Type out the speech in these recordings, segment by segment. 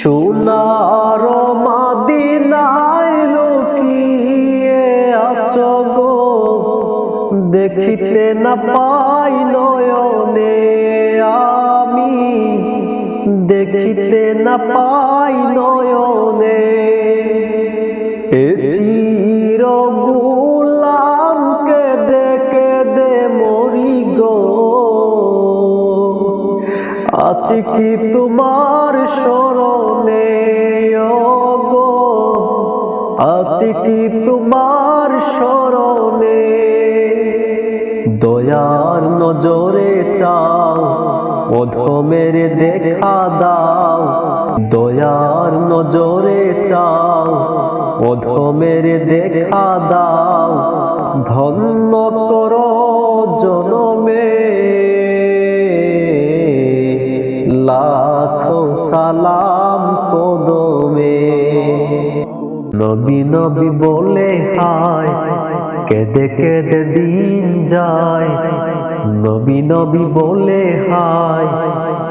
সোনার মাদিনায় লুকিয়ে আছো গো। দেখিতে না পাই নয়নে আমি। দেখিতে না পাই নয়নে। এ চির আছি কি তোমার স্মরণে গো আছি কি তোমার স্মরণে দয়ার নজরে চাও অধমের দেখা দাও। দয়ার নজরে চাও অধমের দেখা দাও। ধন্য কর জনমে। সালাম কদমে। নবী নবী বলে, হায়, কেঁদে কেঁদে দিন যায়। নবী নবী বলে, হায়,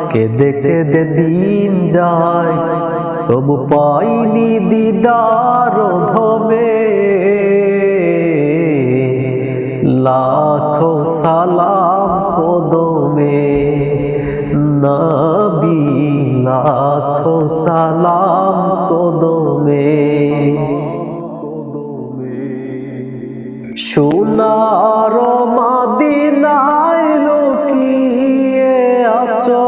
কেঁদে কেঁদে দিন যায়। তবু পাইনি দিদার ধমে। লাখো সালাম কদমে। লাখো সালাম কদমে। সোনার মাদিনায় লুকিয়ে আছো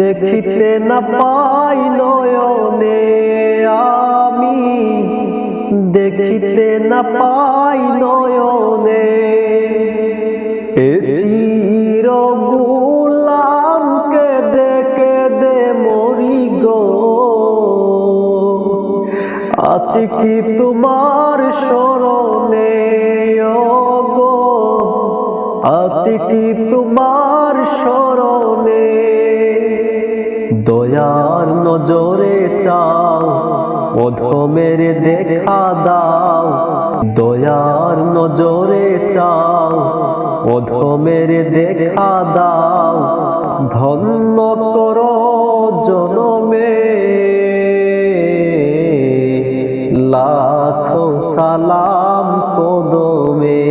দেখিতে না পাই নয়নে। আমি দেখিতে না পাই নয়নে। এ আছি কি তোমার স্মরণে? আছি কি তোমার স্মরণে? দয়ার নজরে চাও অধমের দেখা দাও। দয়ার নজরে চাও অধমের দেখা দাও। ধন্য কর সালাম কদমে।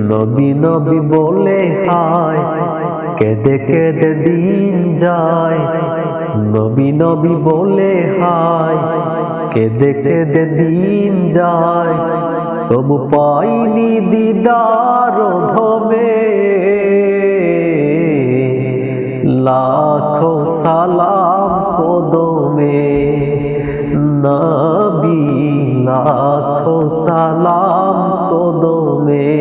নবী নবী বলে, হায়, কেঁদে কেঁদে দিন যায়। নবী নবী বলে, হায়, কেঁদে কেঁদে দিন যায়। তবু পাইনি দিদার ধমে। লাখো সালাম লাখো সালাম কদমে।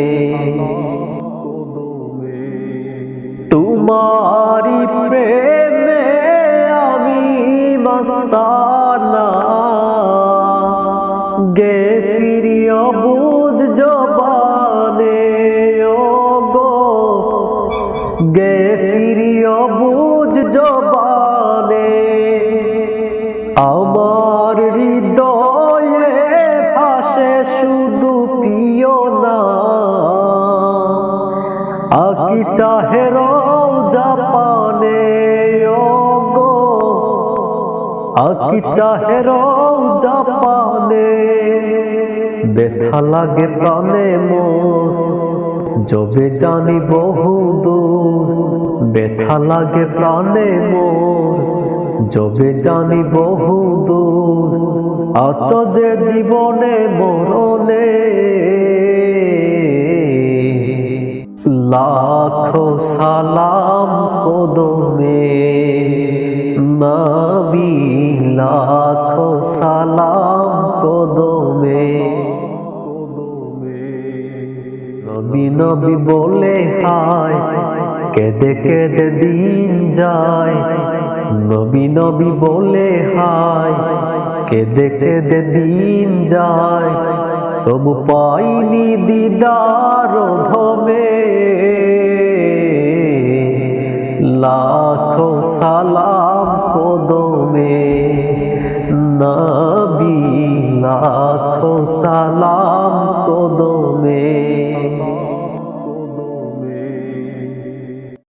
তোমারি প্রেমে আমি মস্তানা। গে ফিরিয় বুঝ জবানে ও গো গে ফিরিয় বুঝ জবানে। আকি চাহে জাপানে গো আকি চাহে জাপানে ব্যথা লাগে প্রাণে মোর, যবে জানি বহু দূর। ব্যথা লাগে প্রাণে মোর, যবে জানি বহু দূর। আচ যে জীবনে মরণে লাখো সালাম কদমে, নবী লাখো সালাম কদমে। নবী নবী বলে হায়, কেঁদে কেঁদে দিন যায় নবী নবী বলে, হায়, কেঁদে কেঁদে দিন যায়, তবু পাইনি দিদার ধমে। লাখো সালাম কদমে, নবী লাখো সালাম